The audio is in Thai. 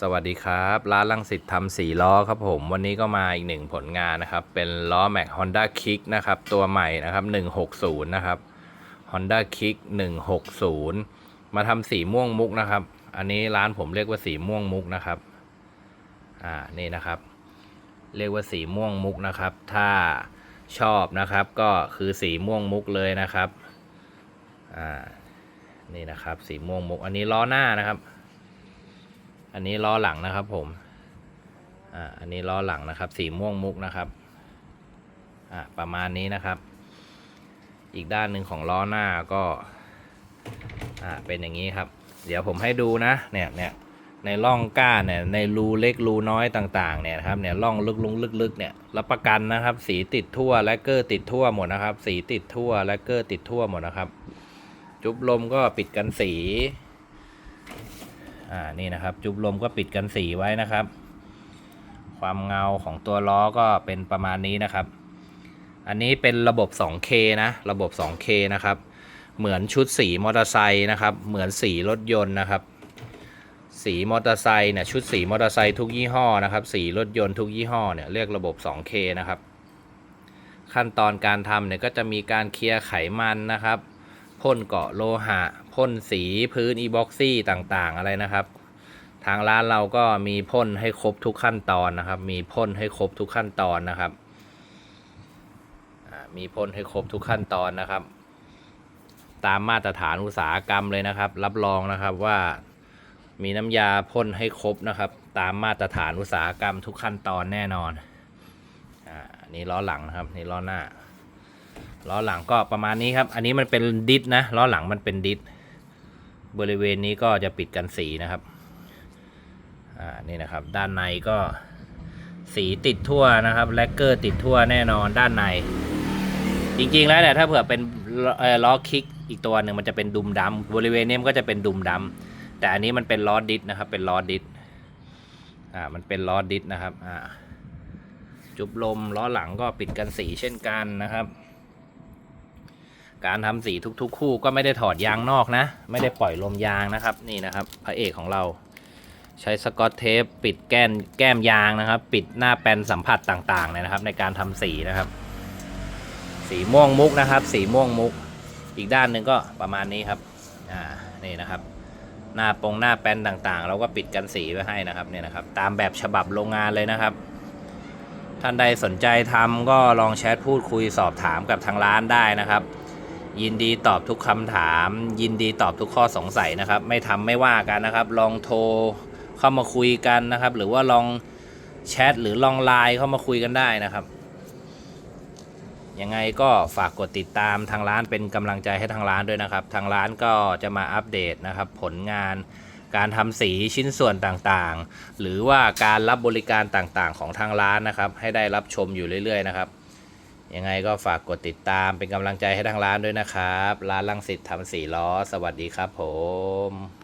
สวัสดีครับ ร้านลังสิตทำสีล้อครับผม วันนี้ก็มาอีกหนึ่งผลงานนะครับ เป็นล้อแม็ก Honda Kick นะครับ ตัวใหม่นะครับ 160 นะครับ Honda Kick 160 มาทำสีม่วงมุกนะครับ อันนี้ร้านผมเรียกว่าสีม่วงมุกนะครับ อ่า นี่นะครับ เรียกว่าสีม่วงมุกนะครับ ถ้าชอบนะครับก็คือสีม่วงมุกเลยนะครับ อ่า นี่นะครับ สีม่วงมุก อันนี้ล้อหน้านะครับ อันนี้ล้อหลังนะครับผม อ่า อันนี้ล้อหลังนะครับ สีม่วงมุกนะครับ อ่า ประมาณนี้นะครับ อีกด้านหนึ่งของล้อหน้าก็ อ่า เป็นอย่างนี้ครับ เดี๋ยวผมให้ดูนะ เนี่ยเนี่ยในร่องก้านเนี่ย ในรูเล็กรูน้อยต่างๆ เนี่ยครับ เนี่ยร่องลึกลงลึกๆ เนี่ย รับประกันนะครับ สีติดทั่วแลกเกอร์ติดทั่วหมดนะครับ สีติดทั่วแลกเกอร์ติดทั่วหมดนะครับ จุบลมก็ปิดกันสี อ่านี่นะครับ จุบลมก็ปิดกันสีไว้นะครับ ความเงาของตัวล้อก็เป็นประมาณนี้นะครับ อันนี้เป็นระบบ 2K นะ ระบบ 2K นะครับ เหมือนชุดสีมอเตอร์ไซค์นะครับ เหมือนสีรถยนต์นะครับ สีมอเตอร์ไซค์เนี่ยชุดสีมอเตอร์ไซค์ทุกยี่ห้อนะครับ สีรถยนต์ทุกยี่ห้อเนี่ยเรียกระบบ 2K นะครับ ขั้นตอนการทำเนี่ยก็จะมีการเคลียร์ไขมันนะครับพ่นเกาะโลหะ พ่นสีพื้นอีบ็อกซี่ต่างๆ อะไรนะครับ ทางร้านเราก็มีพ่นให้ครบทุกขั้นตอนนะครับ มีพ่นให้ครบทุกขั้นตอนนะครับมีพ่นให้ครบทุกขั้นตอนนะครับ ตามมาตรฐานอุตสาหกรรมเลยนะครับ รับรองนะครับว่ามีน้ำยาพ่นให้ครบนะครับ ตามมาตรฐานอุตสาหกรรมทุกขั้นตอนแน่นอนอ่าอันนี่ล้อหลังนะครับนี่ล้อหน้าล้อหลังก็ประมาณนี้ครับ อันนี้มันเป็นดิสนะ ล้อหลังมันเป็นดิส บริเวณนี้ก็จะปิดกันสีนะครับ อ่า นี่นะครับ ด้านในก็สีติดทั่วนะครับ แลกเกอร์ติดทั่วแน่นอนด้านใน จริงๆแล้วเนี่ยถ้าเผื่อเป็นล้อคิกอีกตัวหนึ่งมันจะเป็นดุมดำบริเวณนี้มันก็จะเป็นดุมดำแต่อันนี้มันเป็นล้อดิสนะครับ เป็นล้อดิสอ่า มันเป็นล้อดิสนะครับ อ่า จุบลมล้อหลังก็ปิดกันสีเช่นกันนะครับ การทำสีทุกๆ คู่ก็ไม่ได้ถอดยางนอกนะ ไม่ได้ปล่อยลมยางนะครับ นี่นะครับพระเอกของเรา ใช้สกอตเทปปิดแก้มแก้มยางนะครับ ปิดหน้าแปนสัมผัสต่างๆเนี่ยนะครับ ในการทำสีนะครับ สีม่วงมุกนะครับ สีม่วงมุก อีกด้านหนึ่งก็ประมาณนี้ครับอ่านี่นะครับ หน้าปงหน้าแปนต่างๆ เราก็ปิดกันสีไว้ให้นะครับเนี่ยนะครับ ตามแบบฉบับโรงงานเลยนะครับท่านใดสนใจทำก็ลองแชทพูดคุยสอบถามกับทางร้านได้นะครับ ยินดีตอบทุกคำถาม ยินดีตอบทุกข้อสงสัยนะครับ ไม่ทำไม่ว่ากันนะครับ ลองโทรเข้ามาคุยกันนะครับ หรือว่าลองแชทหรือลองไลน์เข้ามาคุยกันได้นะครับยังไงก็ฝากกดติดตามทางร้านเป็นกำลังใจให้ทางร้านด้วยนะครับ ทางร้านก็จะมาอัปเดตนะครับ ผลงานการทำสีชิ้นส่วนต่างๆ หรือว่าการรับบริการต่างๆ ของทางร้านนะครับ ให้ได้รับชมอยู่เรื่อยๆนะครับ ยังไงก็ฝากกดติดตามเป็นกำลังใจให้ทางร้านด้วยนะครับ ร้านลังสิตทำสีล้อ สวัสดีครับผม